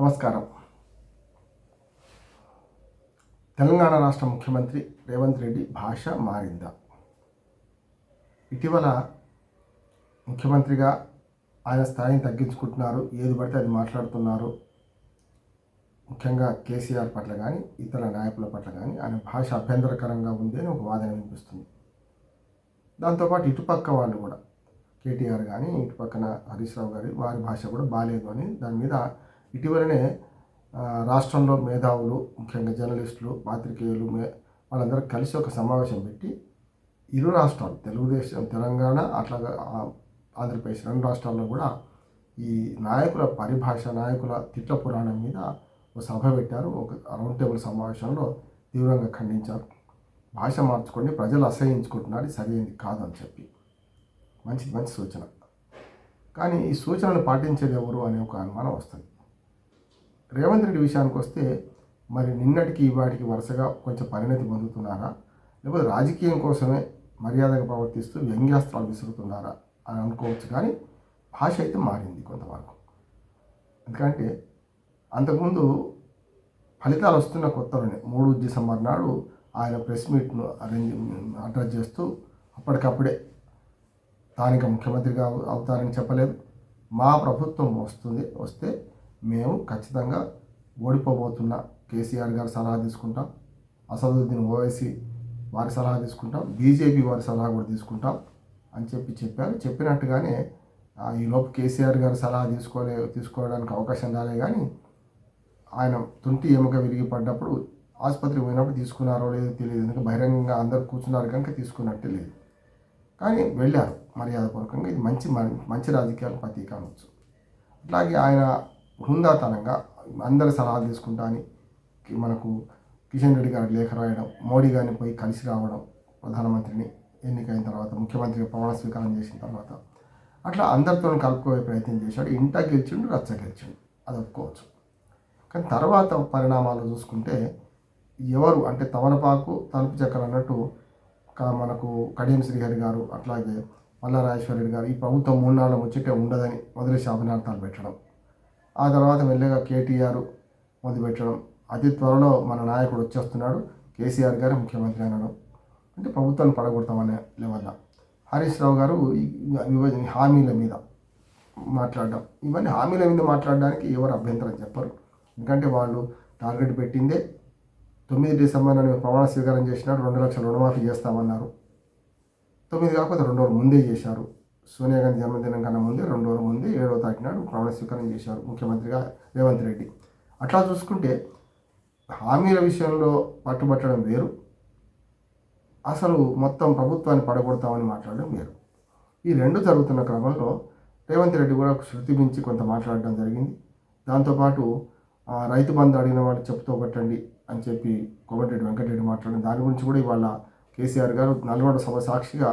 నమస్కారం. తెలంగాణ రాష్ట్ర ముఖ్యమంత్రి రేవంత్ రెడ్డి భాష మారిందా. ఇటీవల ముఖ్యమంత్రిగా ఆయన స్థాయిని తగ్గించుకుంటున్నారు. ఏది పడితే అది మాట్లాడుతున్నారు. ముఖ్యంగా కేసీఆర్ పట్ల కానీ ఇతర నాయకుల పట్ల కానీ ఆయన భాష అభ్యంతరకరంగా ఉంది అని ఒక వాదన వినిపిస్తుంది. దాంతోపాటు ఇటుపక్క వాళ్ళు కూడా కేటీఆర్ కానీ ఇటుపక్కన హరీష్ రావు గారి వారి భాష కూడా బాగాలేదు అని దాని మీద ఇటీవలనే రాష్ట్రంలో మేధావులు ముఖ్యంగా జర్నలిస్టులు పాత్రికేయులు మే వాళ్ళందరూ కలిసి ఒక సమావేశం పెట్టి ఇరు రాష్ట్రాలు తెలుగుదేశం తెలంగాణ అట్లాగా ఆంధ్రప్రదేశ్ రెండు రాష్ట్రాల్లో కూడా ఈ నాయకుల పరిభాష నాయకుల తిట్ల పురాణం మీద ఒక సభ పెట్టారు. ఒక రౌండ్ టేబుల్ సమావేశంలో తీవ్రంగా ఖండించారు. భాష మార్చుకొని ప్రజలు అసహించుకుంటున్నారు. సరైనది కాదని చెప్పి. మంచిది మంచి సూచన. కానీ ఈ సూచనలు పాటించేది ఎవరు అనే ఒక అనుమానం వస్తుంది. రేవంత్ రెడ్డి విషయానికి వస్తే మరి నిన్నటికి ఇవాటికి వరుసగా కొంచెం పరిణతి పొందుతున్నారా? లేకపోతే రాజకీయం కోసమే మర్యాదగా ప్రవర్తిస్తూ వ్యంగ్యాస్త్రాలు విసురుతున్నారా అని అనుకోవచ్చు కానీ భాష అయితే మారింది కొంతవరకు. ఎందుకంటే అంతకుముందు ఫలితాలు వస్తున్న కొత్తలోనే మూడు డిసెంబర్ నాడు ఆయన ప్రెస్ మీట్ను అరేంజ్ అడ్రస్ చేస్తూ అప్పటికప్పుడే స్థానిక ముఖ్యమంత్రిగా అవుతారని చెప్పలేదు. మా ప్రభుత్వం వస్తుంది వస్తే మేము ఖచ్చితంగా ఓడిపోబోతున్న కేసీఆర్ గారి సలహా తీసుకుంటాం అసదుద్దీన్ ఓవైసీ వారి సలహా తీసుకుంటాం బీజేపీ వారి సలహా కూడా తీసుకుంటాం అని చెప్పి చెప్పారు. చెప్పినట్టుగానే ఈలోపు కేసీఆర్ గారి సలహా తీసుకోలే తీసుకోవడానికి అవకాశం రాలే కానీ ఆయన తుంటి ఎముక విరిగి పడ్డప్పుడు ఆసుపత్రికి పోయినప్పుడు తీసుకున్నారో లేదో తెలియదు. ఎందుకంటే బహిరంగంగా అందరు కూర్చున్నారు కనుక తీసుకున్నట్టే లేదు. కానీ వెళ్ళారు మర్యాదపూర్వకంగా. ఇది మంచి మంచి రాజకీయాల ప్రతీక అనవచ్చు అట్లాగే ఆయన హుందాతనంగా అందరి సలహాలు తీసుకుంటా అని మనకు కిషన్ రెడ్డి గారికి లేఖ రాయడం మోడీ గారిని పోయి కలిసి రావడం ప్రధానమంత్రిని ఎన్నికైన తర్వాత ముఖ్యమంత్రి ప్రమాణ స్వీకారం చేసిన తర్వాత అట్లా అందరితో కలుపుకోవే ప్రయత్నం చేశాడు. ఇంట గెలిచిండు రచ్చ గెలిచిండు. అది ఒప్పుకోవచ్చు. కానీ తర్వాత పరిణామాలు చూసుకుంటే ఎవరు అంటే తమలపాకు తలుపు చెక్కలు అన్నట్టు మనకు కడియం శ్రీహరి గారు అట్లాగే మల్లారాజేశ్వరరెడ్డి గారు ఈ ప్రభుత్వం మూడు నాలుగు ముచ్చటే ఉండదని మొదటి శాపనార్థాలు పెట్టడం. ఆ తర్వాత మెల్లగా కేటీఆర్ మొదలుపెట్టడం. అతి త్వరలో మన నాయకుడు వచ్చేస్తున్నాడు. కేసీఆర్ గారు ముఖ్యమంత్రి అనడం అంటే ప్రభుత్వాన్ని పడగొడతామనే లేవల్ల హరీష్ రావు గారు విభజన హామీల మీద మాట్లాడడం. ఇవన్నీ హామీల మీద మాట్లాడడానికి ఎవరు అభ్యంతరం చెప్పరు. ఎందుకంటే వాళ్ళు టార్గెట్ పెట్టిందే తొమ్మిది డిసెంబర్ నాడు ప్రమాణ స్వీకారం చేసినారు. రెండు లక్షల రుణమాఫీ చేస్తామన్నారు. తొమ్మిది కాకపోతే రెండు రోజులు ముందే చేశారు. సోనియా గాంధీ జన్మదినం కన్నా ముందే రెండు రోజుల ముందే ఏడవ తారీఖు నాడు ప్రమాణ స్వీకారం చేశారు ముఖ్యమంత్రిగా రేవంత్ రెడ్డి. అట్లా చూసుకుంటే హామీల విషయంలో పట్టుబట్టడం వేరు. అసలు మొత్తం ప్రభుత్వాన్ని పడగొడతామని మాట్లాడడం వేరు. ఈ రెండు జరుగుతున్న క్రమంలో రేవంత్ రెడ్డి కూడా శృతి మించి కొంత మాట్లాడడం జరిగింది. దాంతోపాటు రైతు బంధు అడిగిన వాళ్ళు చెప్తూ కొట్టండి అని చెప్పి కోమటిరెడ్డి వెంకటరెడ్డి మాట్లాడడం దాని గురించి కూడా ఇవాళ కేసీఆర్ గారు నల్గొండ సభ సాక్షిగా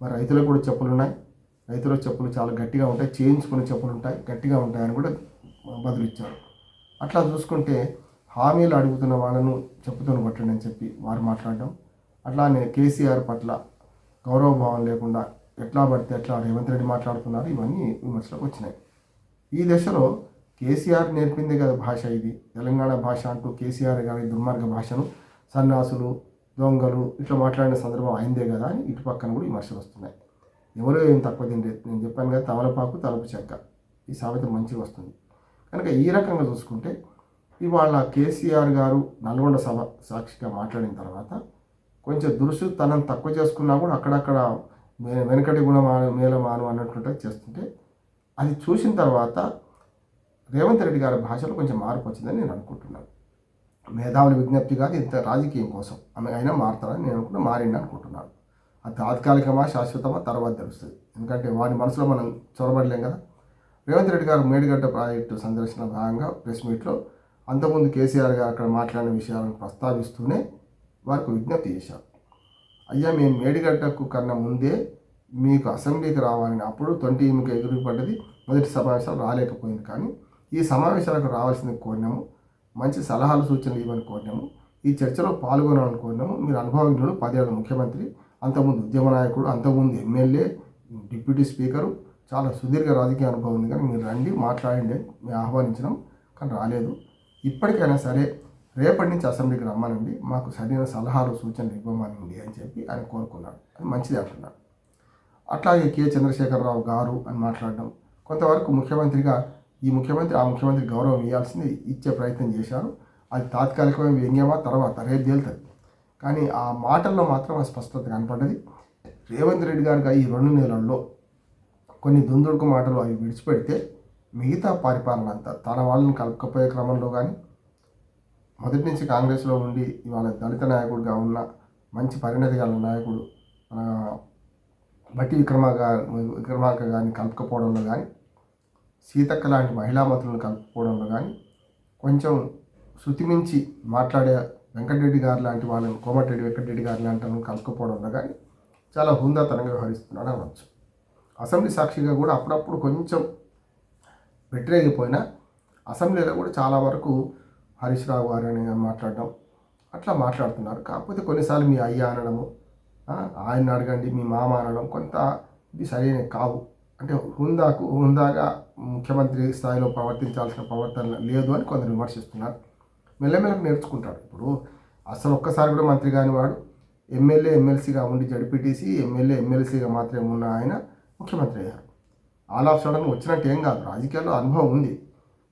మరి రైతులకు కూడా చెప్పులు ఉన్నాయి రైతుల చెప్పులు చాలా గట్టిగా ఉంటాయి చేయించుకునే చెప్పులు ఉంటాయి గట్టిగా ఉంటాయని కూడా బదులిచ్చారు. అట్లా చూసుకుంటే హామీలు అడుగుతున్న వాళ్ళను చెప్పుతూనే కొట్టండి అని చెప్పి వారు మాట్లాడడం అట్లానే కేసీఆర్ పట్ల గౌరవభావం లేకుండా ఎట్లా పడితే ఎట్లా రేవంత్ రెడ్డి మాట్లాడుతున్నారు ఇవన్నీ విమర్శలకు వచ్చినాయి. ఈ దశలో కేసీఆర్ నేర్పింది కదా భాష ఇది. తెలంగాణ భాష అంటూ కేసీఆర్ గారి దుర్మార్గ భాషను సన్నాసులు దొంగలు ఇట్లా మాట్లాడిన సందర్భం అయిందే కదా అని ఇటు పక్కన కూడా విమర్శలు వస్తున్నాయి. ఎవరో ఏం తక్కువ తినలేదు. నేను చెప్పాను కదా తమలపాకు తలుపు చెక్క. ఈ సామెత మంచిగా వస్తుంది. కనుక ఈ రకంగా చూసుకుంటే ఇవాళ కేసీఆర్ గారు నల్గొండ సభ సాక్షిగా మాట్లాడిన తర్వాత కొంచెం దురుసు తనను తక్కువ చేసుకున్నా కూడా అక్కడక్కడ మే వెనకటి గుణమాను మేలమాను అన్నట్టు చేస్తుంటే అది చూసిన తర్వాత రేవంత్ రెడ్డి గారి భాషలో కొంచెం మార్పు వచ్చిందని నేను అనుకుంటున్నాను. మేధావుల విజ్ఞప్తి కాదు ఇంత రాజకీయం కోసం. ఆమె అయినా మారుతారని నేను అనుకుంటున్నా మారిండి అనుకుంటున్నాను. అది తాత్కాలికమా శాశ్వతమా తర్వాత తెలుస్తుంది. ఎందుకంటే వారి మనసులో మనం చొరబడలేం కదా. రేవంత్ రెడ్డి గారు మేడిగడ్డ ప్రాజెక్టు సందర్శన భాగంగా ప్రెస్ మీట్లో అంతకుముందు కేసీఆర్ గారు అక్కడ మాట్లాడిన విషయాలను ప్రస్తావిస్తూనే వారికి విజ్ఞప్తి చేశారు. అయ్యా మేము మేడిగడ్డకు కన్నా ముందే మీకు అసెంబ్లీకి రావాలని అప్పుడు ట్వంటీ మీకు ఎగురు పడ్డది మొదటి సమావేశాలు రాలేకపోయింది. కానీ ఈ సమావేశాలకు రావాల్సింది కోరినాము మంచి సలహాలు సూచనలు ఇవ్వని కోరినాము ఈ చర్చలో పాల్గొనాలని కోరినాము మీరు అనుభవజ్ఞుడు పదేళ్ళ ముఖ్యమంత్రి అంతకుముందు ఉద్యమ నాయకుడు అంతకుముందు ఎమ్మెల్యే డిప్యూటీ స్పీకరు చాలా సుదీర్ఘ రాజకీయ అనుభవం ఉంది. కానీ మీరు రండి మాట్లాడండి మేము ఆహ్వానించినాం కానీ రాలేదు. ఇప్పటికైనా సరే రేపటి నుంచి అసెంబ్లీకి రమ్మనండి మాకు సరైన సలహాలు సూచనలు ఇవ్వమనండి అని చెప్పి ఆయన కోరుకున్నాడు. అది మంచిది అంటున్నాడు. అట్లాగే కె. చంద్రశేఖరరావు గారు అని మాట్లాడడం. కొంతవరకు ముఖ్యమంత్రిగా ఈ ముఖ్యమంత్రి ఆ ముఖ్యమంత్రి గౌరవం ఇవ్వాల్సింది ఇచ్చే ప్రయత్నం చేశారు. అది తాత్కాలికమైన వ్యంగ్యమా? తర్వాత రేపు తేలుతుంది. కానీ ఆ మాటల్లో మాత్రం ఆ స్పష్టత కనపడ్డది. రేవంత్ రెడ్డి గారికి ఈ రెండు నెలల్లో కొన్ని దుందుడుకు మాటలు అవి విడిచిపెడితే మిగతా పరిపాలన అంతా తన వాళ్ళని కలుపుకపోయే క్రమంలో కానీ మొదటి నుంచి కాంగ్రెస్లో ఉండి ఇవాళ దళిత నాయకుడిగా ఉన్న మంచి పరిణతి గల నాయకుడు మన బట్టి విక్రమ విక్రమార్క గారిని కలుపుకపోవడంలో కానీ సీతక్క లాంటి మహిళా మంత్రులను కలుపుకోవడంలో కానీ కొంచెం శృతి నుంచి మాట్లాడే వెంకటరెడ్డి గారు లాంటి వాళ్ళని కోమటిరెడ్డి వెంకటరెడ్డి గారు లాంటి వాళ్ళని కలుపుకోవడంలో కానీ చాలా హుందాతనంగా వ్యవహరిస్తున్నాడు అనవచ్చు. అసెంబ్లీ సాక్షిగా కూడా అప్పుడప్పుడు కొంచెం వెట్రేగిపోయినా అసెంబ్లీలో కూడా చాలా వరకు హరీష్ రావు గారు అని మాట్లాడడం అట్లా మాట్లాడుతున్నారు. కాకపోతే కొన్నిసార్లు మీ అయ్య అనడము ఆయన అడగండి మీ మామ అనడం కొంత ఇది సరైన కావు. అంటే హుందాకు హుందాగా ముఖ్యమంత్రి స్థాయిలో ప్రవర్తించాల్సిన ప్రవర్తన లేదు అని కొందరు విమర్శిస్తున్నారు. మెల్లమెల్లకు నేర్చుకుంటాడు ఇప్పుడు అసలు ఒక్కసారి కూడా మంత్రి కాని వాడు ఎమ్మెల్యే ఎమ్మెల్సీగా ఉండి జడిపిటీసీ ఎమ్మెల్యే ఎమ్మెల్సీగా మాత్రమే ఉన్న ఆయన ముఖ్యమంత్రి అయ్యారు ఆల్ ఆఫ్ సడన్ వచ్చినట్టు ఏం కాదు రాజకీయాల్లో అనుభవం ఉంది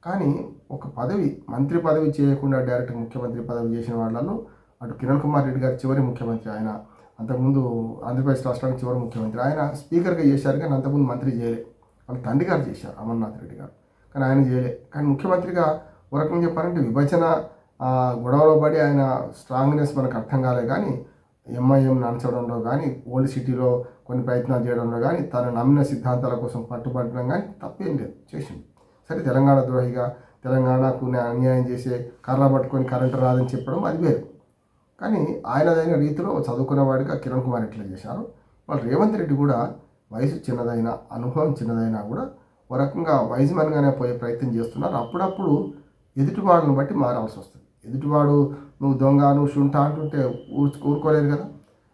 కానీ ఒక పదవి మంత్రి పదవి చేయకుండా డైరెక్ట్ ముఖ్యమంత్రి పదవి చేసిన వాళ్ళలో అటు కిరణ్ కుమార్ రెడ్డి గారు చివరి ముఖ్యమంత్రి ఆయన అంతకుముందు ఆంధ్రప్రదేశ్ రాష్ట్రానికి చివరి ముఖ్యమంత్రి ఆయన స్పీకర్గా చేశారు కానీ అంతకుముందు మంత్రి చేయలే వాళ్ళ తండ్రి గారు చేశారు అమర్నాథ్ రెడ్డి గారు కానీ ఆయన చేయలే కానీ ముఖ్యమంత్రిగా ఒక రకంగా చెప్పాలంటే విభజన ఆ, గొడవలో పడి ఆయన స్ట్రాంగ్నెస్ మనకు అర్థం కాలే కానీ ఎంఐఎం నడచడంలో కానీ ఓల్డ్ సిటీలో కొన్ని ప్రయత్నాలు చేయడంలో కానీ తను నమ్మిన సిద్ధాంతాల కోసం పట్టుబట్టడం కానీ తప్పేం లేదు చేసింది సరే తెలంగాణ ద్రోహిగా తెలంగాణకు అన్యాయం చేసే కర్ర పట్టుకొని కరెంటు రాదని చెప్పడం అది వేరు. కానీ ఆయనదైన రీతిలో చదువుకున్నవాడిగా కిరణ్ కుమార్ ఎట్లా చేశారు? వాళ్ళు రేవంత్ రెడ్డి కూడా వయసు చిన్నదైన అనుభవం చిన్నదైనా కూడా ఒక రకంగా వైజ్మన్గానే పోయే ప్రయత్నం చేస్తున్నారు. అప్పుడప్పుడు ఎదుటివాడిని బట్టి మారాల్సి వస్తుంది. ఎదుటివాడు నువ్వు దొంగ నువ్వు శుంఠ అంటుంటే ఊర్చు ఊరుకోలేదు కదా.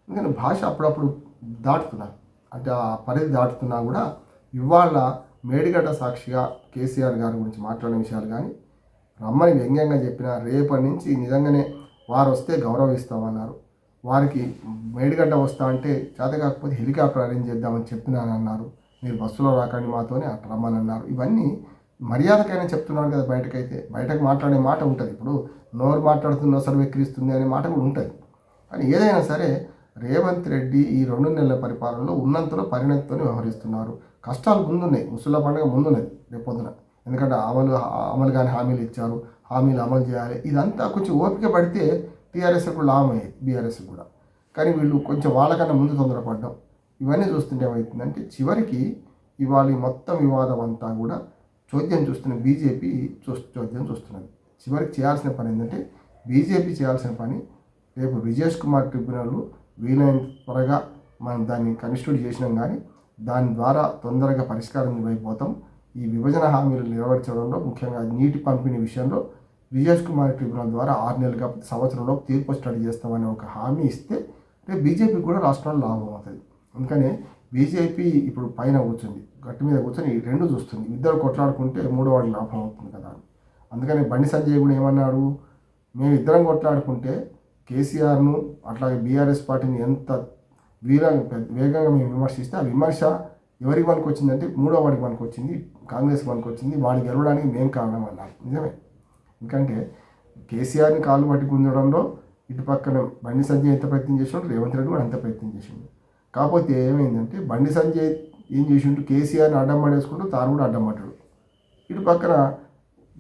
ఎందుకంటే భాష అప్పుడప్పుడు దాటుతున్నా. అంటే ఆ పరిధి దాటుతున్నా కూడా ఇవాళ మేడిగడ్డ సాక్షిగా కేసీఆర్ గారి గురించి మాట్లాడిన విషయాలు కానీ రమ్మని వ్యంగ్యంగా చెప్పిన రేపటి నుంచి నిజంగానే వారు వస్తే గౌరవిస్తామన్నారు. వారికి మేడిగడ్డ వస్తా అంటే చేత కాకపోతే హెలికాప్టర్ అరేంజ్ చేద్దామని చెప్పినాను అన్నారు మీరు బస్సులో రాకండి మాతోనే అట్లా రమ్మని అన్నారు ఇవన్నీ మర్యాదకైనా చెప్తున్నాడు కదా బయటకైతే. బయటకు మాట్లాడే మాట ఉంటుంది. ఇప్పుడు నోరు మాట్లాడుతున్న అసలు వెక్కిరిస్తుంది అనే మాట కూడా ఉంటుంది. కానీ ఏదైనా సరే రేవంత్ రెడ్డి ఈ రెండు నెలల పరిపాలనలో ఉన్నంతలో పరిణతితో వ్యవహరిస్తున్నారు. కష్టాలు ముందున్నాయి. ముసళ్ళ పండుగ ముందున్నది రేపొద్దున. ఎందుకంటే అమలు అమలు కానీ హామీలు ఇచ్చారు. హామీలు అమలు చేయాలి. ఇదంతా కొంచెం ఓపిక పడితే టీఆర్ఎస్ కూడా లాభం అయ్యేది. బీఆర్ఎస్ కూడా. కానీ వీళ్ళు కొంచెం వాళ్ళకన్నా ముందు తొందరపడ్డం. ఇవన్నీ చూస్తుంటే ఏమవుతుందంటే చివరికి ఇవాళ ఈ మొత్తం వివాదం అంతా కూడా చోద్యం చూస్తున్న బీజేపీ చూ చోద్యం చూస్తున్నది. చివరికి చేయాల్సిన పని ఏంటంటే బీజేపీ చేయాల్సిన పని రేపు విజేష్ కుమార్ ట్రిబ్యునల్ వీలైన త్వరగా మనం దాన్ని కన్స్టిట్యూట్ చేసినాం కానీ దాని ద్వారా తొందరగా పరిష్కారం అయిపోతాం. ఈ విభజన హామీలు నెరవేర్చడంలో ముఖ్యంగా నీటి పంపిణీ విషయంలో విజేష్ కుమార్ ట్రిబ్యునల్ ద్వారా ఆరు నెలలుగా సంవత్సరంలో తీర్పు స్టడీ చేస్తామని ఒక హామీ ఇస్తే రేపు బీజేపీకి కూడా రాష్ట్రంలో లాభం అవుతుంది. అందుకనే బీజేపీ ఇప్పుడు పైన కూర్చుంది గట్టి మీద కూర్చొని రెండు చూస్తుంది. ఇద్దరు కొట్లాడుకుంటే మూడో వాడి లాభం అవుతుంది కదా. అందుకని బండి సంజయ్ కూడా ఏమన్నాడు? మేము ఇద్దరం కొట్లాడుకుంటే కేసీఆర్ను అట్లాగే బీఆర్ఎస్ పార్టీని ఎంత వీర పెద్ద- వేగంగా మేము విమర్శిస్తే ఆ విమర్శ ఎవరికి మనకు వచ్చిందంటే మూడో వాడికి మనకు వచ్చింది కాంగ్రెస్ మనకు వచ్చింది వాడు గెలవడానికి మేము కారణం అన్నారు. నిజమే. ఎందుకంటే కేసీఆర్ని కాళ్ళు పట్టి గుంజడంలో ఇటు పక్కన బండి సంజయ్ ఎంత ప్రయత్నం చేసినాడు రేవంత్ రెడ్డి కూడా అంత ప్రయత్నం చేసిండు. కాకపోతే ఏమైందంటే బండి సంజయ్ ఏం చేసిండు? కేసీఆర్ని అడ్డం పడేసుకుంటూ తాను కూడా అడ్డం పడ్డాడు. ఇటు పక్కన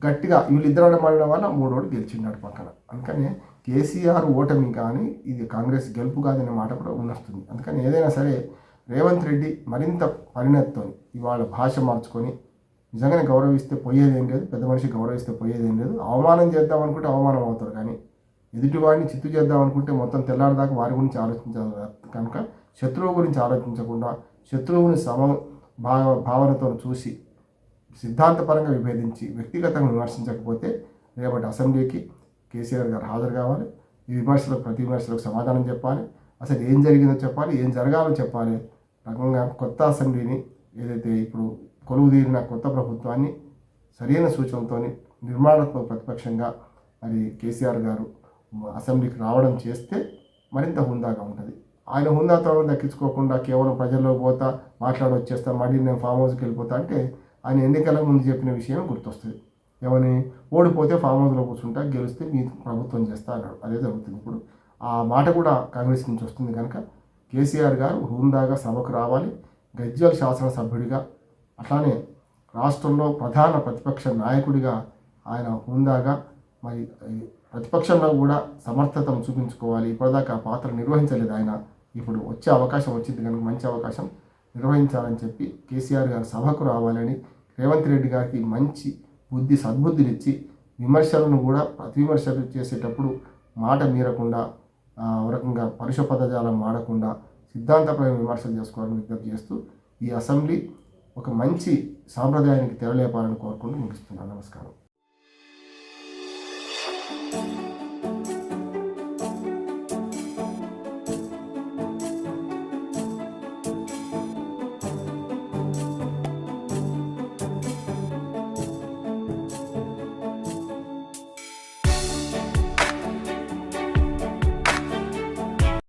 గట్టిగా వీళ్ళిద్దరు అడ్డం పడడం వల్ల మూడోడు గెలిచిండు అటు పక్కన. అందుకనే కేసీఆర్ ఓటమి కానీ ఇది కాంగ్రెస్ గెలుపు కాదనే మాట కూడా ఉన్నస్తుంది. అందుకని ఏదైనా సరే రేవంత్ రెడ్డి మరింత పరిణతితో ఇవాళ భాష మార్చుకొని నిజంగానే గౌరవిస్తే పోయేదేం లేదు పెద్ద మనిషి గౌరవిస్తే పోయేదేం లేదు. అవమానం చేద్దాం అనుకుంటే అవమానం అవుతారు కానీ ఎదుటివాడిని చిత్తు చేద్దాం అనుకుంటే మొత్తం తెల్లారిదాకా వారి గురించి ఆలోచించాలి కనుక శత్రువు గురించి ఆలోచించకుండా శత్రువుని సమ భావ భావనతో చూసి సిద్ధాంతపరంగా విభేదించి వ్యక్తిగతంగా విమర్శించకపోతే రేపటి అసెంబ్లీకి కేసీఆర్ గారు హాజరు కావాలి. ఈ విమర్శలకు ప్రతి విమర్శలకు సమాధానం చెప్పాలి. అసలు ఏం జరిగిందో చెప్పాలి ఏం జరగాలో చెప్పాలి. రకంగా కొత్త అసెంబ్లీని ఏదైతే ఇప్పుడు కొలువు తీరిన కొత్త ప్రభుత్వాన్ని సరైన సూచనలతోని నిర్మాణాత్మక ప్రతిపక్షంగా మరి కేసీఆర్ గారు అసెంబ్లీకి రావడం చేస్తే మరింత హుందాగా ఉంటుంది. ఆయన హుందాతనం దక్కించుకోకుండా కేవలం ప్రజల్లో పోతా మాట్లాడి వచ్చేస్తా మళ్ళీ నేను ఫామ్ హౌస్కి వెళ్ళిపోతా అంటే ఆయన ఎన్నికల ముందు చెప్పిన విషయం గుర్తొస్తుంది. ఏమని? ఓడిపోతే ఫామ్ హౌస్లో కూర్చుంటా గెలిస్తే మీ ప్రభుత్వం చేస్తా అన్నాడు. అదే జరుగుతుంది. ఇప్పుడు ఆ మాట కూడా కాంగ్రెస్ నుంచి వస్తుంది కనుక కేసీఆర్ గారు హుందాగా సభకు రావాలి. గజ్వల్ శాసనసభ్యుడిగా అట్లానే రాష్ట్రంలో ప్రధాన ప్రతిపక్ష నాయకుడిగా ఆయన హుందాగా మరి ప్రతిపక్షంలో కూడా సమర్థతను చూపించుకోవాలి. ఇప్పటిదాకా పాత్ర నిర్వహించలేదు ఆయన. ఇప్పుడు వచ్చే అవకాశం వచ్చింది కనుక మంచి అవకాశం నిర్వహించాలని చెప్పి కేసీఆర్ గారు సభకు రావాలని రేవంత్ రెడ్డి గారికి మంచి బుద్ధి సద్బుద్ధినిచ్చి విమర్శలను కూడా ప్రతి విమర్శలు చేసేటప్పుడు మాట మీరకుండా ఒక రకంగా పరుష పదజాలం ఆడకుండా సిద్ధాంతపరమైన విమర్శలు చేసుకోవాలని విజ్ఞప్తి చేస్తూ ఈ అసెంబ్లీ ఒక మంచి సాంప్రదాయానికి తెరలేపాలని కోరుకుంటూ ముగిస్తున్నాను. నమస్కారం. you